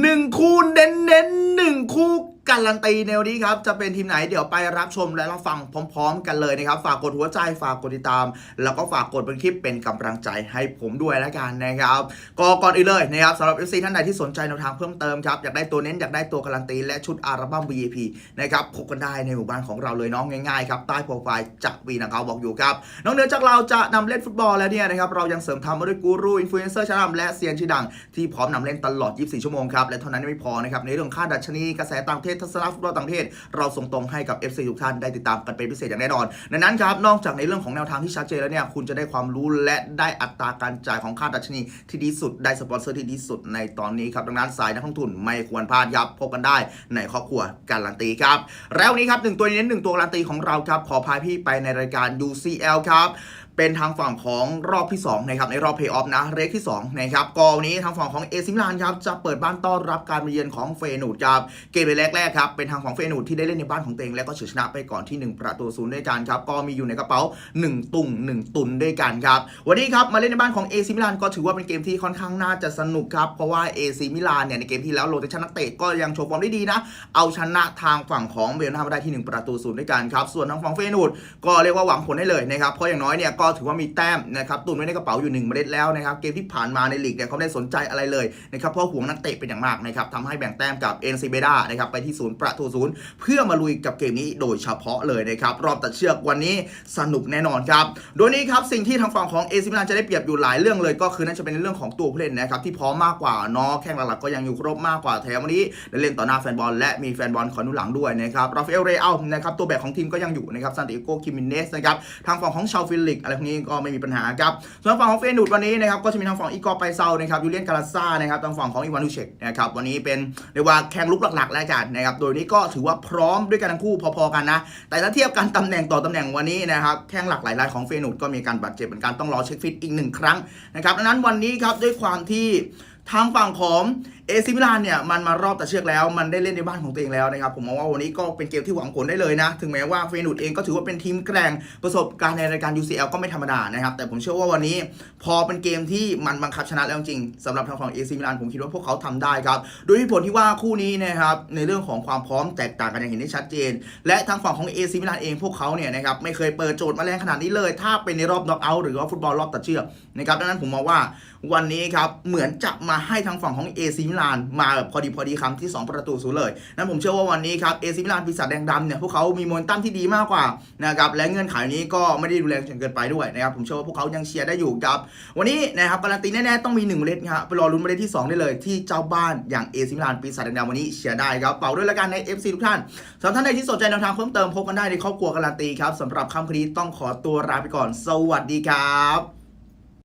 หนึ่งคู่เน้นเน้นๆหนึ่งคู่ การันตีในวนี้ครับ จะเป็นทีมไหนเดี๋ยวไปรับชมและรับฟังพร้อม ๆ กันเลยนะครับ ฝากกดหัวใจฝากกดติดตาม แล้วก็ฝากกดเป็นคลิปเป็นกำลังใจให้ผมด้วยแล้วกันนะครับก็ก่อนอื่นเลยนะครับสำหรับ FC ท่านใดที่สนใจแนวทางเพิ่มเติมครับอยากได้ตัวเน้นอยากได้ตัวการันตีและชุดอัลบั้ม VIP นะครับพบกันได้ในหมู่บ้านของเราเลยน้องง่ายๆครับใต้โปรไฟล์จากวีนะเขาบบอกอยู่ครับนอกเหนือจากเราจะนำเล่นฟุตบอลแล้วเนี่ยนะครับเรายังเสริมทำมาด้วยกูรูอินฟลูเอนเซอร์ชั้นนำและเซียนชื่อดังที่พร้อมนำเล่นตลอด 24 ชั่วโมงครับและเท่านั้นไม่พอนะครับในเรื่องค่าดัชนีกระแสต่างประเทศทัศนฟุตบอลต่างประเทศ เราส่งตรงให้กับ FC ทุกท่านได้ติดตามกันเป็นพิเศษอย่างแน่นอนดังนั้นครับนอกจากในเรื่องของแนวทางที่ชัดเจนแล้วเนี่ยคุณจะได้ความรู้และได้อัตราการจ่ายของค่าดัชนีที่ดีสุดได้สปอนเซอร์ที่ดีสุดในตอนนี้ครับดังนั้นสายนักลงทุนไม่ควรพลาดครับพบกันได้ในครอบครัวการันตีครับแล้วนนี้ครับหนึ่งตัวเน้นหนึ่งตัวการันตีของเราครับขอพาพี่ไปในรายการ UCL ครับ เป็นทางฝั่งของรอบที่2นะครับในรอบเพย์ออฟนะเรกที่2นะครับกองนี้ทางฝั่งของเอซิมิลานครับจะเปิดบ้านต้อนรับการมาเยือนของเฟนูดครับเกมแรกๆครับเป็นทางของเฟนูดที่ได้เล่นในบ้านของตัวเองและก็เฉือนชนะไปก่อนที่ 1 ประตูศูนย์ด้วยกันครับก็มีอยู่ในกระเป๋า 1 ตุ่ง1 ตุนด้วยกันครับวันนี้ครับมาเล่นในบ้านของเอซิมิลานก็ถือว่าเป็นเกมที่ค่อนข้างน่าจะสนุกครับเพราะว่าเอซิมิลานเนี่ยในเกมที่แล้วโรเตชันนักเตะก็ยังโชว์ฟอร์มได้ดีนะเอาชนะทางฝั่งของเบลนามาได้ที่ 1 ประตูศูนย์ด้วยกันครับส่วนทางฝั่งเฟนูดก็เรียกว่าหวังผลได้เลยนะครับเพราะอย่างน้อยเนี่ยก็ถือว่ามีแต้มนะครับตุนไว้ในกระเป๋าอยู่1เมล็ดแล้วนะครับเกมที่ผ่านมาในลีกเนี่ยเขาไม่ได้สนใจอะไรเลยนะครับเพราะห่วงนักเตะเป็นอย่างมากนะครับทำให้แบ่งแต้มกับเอ็นซีเบดานะครับไปที่ศูนย์ประตูศูนย์เพื่อมาลุยกับเกมนี้โดยเฉพาะเลยนะครับรอบตัดเชือกวันนี้สนุกแน่นอนครับโดยนี้ครับสิ่งที่ทางฝั่งของเอซิมิลานจะได้เปรียบอยู่หลายเรื่องเลย ก็คือน่าจะเป็นเรื่องของตัวผู้เล่นนะครับที่พร้อมมากกว่าเนาะแข้งหลักๆก็ยังอยู่ครบมากกว่าแถมวันนี้ได้เล่นต่อหน้าแฟนบอลและมีแฟนบอลคอยหนุหลังด้วยนะครับราฟาเอลเรอัลนะครับตัวแบกของทีมก็ยังอยู่นะครับซานติโกคิมิเนสนะครับทางฝั่งของชาวฟิลิกอะไรพวกนี้ก็ไม่มีปัญหาครับส่วนฝั่งของเฟนูดวันนี้นะครับก็จะมีทางฝั่งอีกอร์ไปเซานะครับยูเลียนกาลาซ่านะครับทางฝั่งของอีวานูเชกนะครับวันนี้เป็นเรียกว่าแข่งลุกหลักๆแล้วกันนะครับโดยนี้ก็ถือว่าพร้อมด้วยกันทั้งคู่พอๆกันนะ แต่ถ้าเทียบกันตำแหน่งต่อตำแหน่งวันนี้นะครับแข้งหลักหลายรายของเฟนูดก็มีการบาดเจ็บเหมือนกันต้องรอเช็คฟิตอีกหนึ่งครั้งนะครับดังนั้นวันนี้ครับด้วยความที่ทางฝั่งของเอซิมิลานเนี่ยมันมารอบตัดเชือกแล้ว มันได้เล่นในบ้านของตัวเองแล้วนะครับ ผมมองว่าวันนี้ก็เป็นเกมที่หวังผลได้เลยนะ ถึงแม้ว่าเฟนูดเองก็ถือว่าเป็นทีมแกร่งประสบการณ์ในรายการ UCL ก็ไม่ธรรมดานะครับ แต่ผมเชื่อว่าวันนี้พอเป็นเกมที่มันบังคับชนะแล้วจริงสำหรับทางฝั่งเอซิมิลานผมคิดว่าพวกเขาทำได้ครับ โดยที่ผลที่ว่าคู่นี้นะครับในเรื่องของความพร้อมแตกต่างกันอย่างเห็นได้ชัดเจน และทางฝั่งของเอซิมิลานเองพวกเขาเนี่ยนะครับไม่เคยเปิดโจทย์มาแรงขนาดนี้เลย ถ้าเป็นในรอบน็อกเอาท์หรือว่าฟุตบอลรอบตัดเชือกนะครับดังนั้นผมมองว่าวันนี้ครับเหมือนจะมาให้ทางฝั่งของเอซิมิลานมาแบบพอดีพอดีคำที่ 2 ประตูศูนย์เลย นั้นผมเชื่อว่าวันนี้ครับเอซิมิลานปีศาจแดงดำเนี่ยพวกเขามีโมนตั้มที่ดีมากกว่านะครับและเงื่อนไขนี้ก็ไม่ได้ดูแรงจนเกินไปด้วยนะครับผมเชื่อว่าพวกเขายังเชียร์ได้อยู่ครับ วันนี้นะครับการันตีแน่ๆต้องมี1เมล็ดครับไปรอลุ้นเมล็ดที่ 2 ได้เลยที่เจ้าบ้านอย่างเอซิมิลานปีศาจแดงดำวันนี้เชียร์ได้ครับเป่าด้วยละกันใน FC ทุกท่านสำหรับท่านใดที่สนใจแนวทางเพิ่มเติมพบกันได้ในครอบครัวการันตีครับสำหรับค่ำคืนนี้ต้องขอตัวลาไปก่อน สวัสดีครับ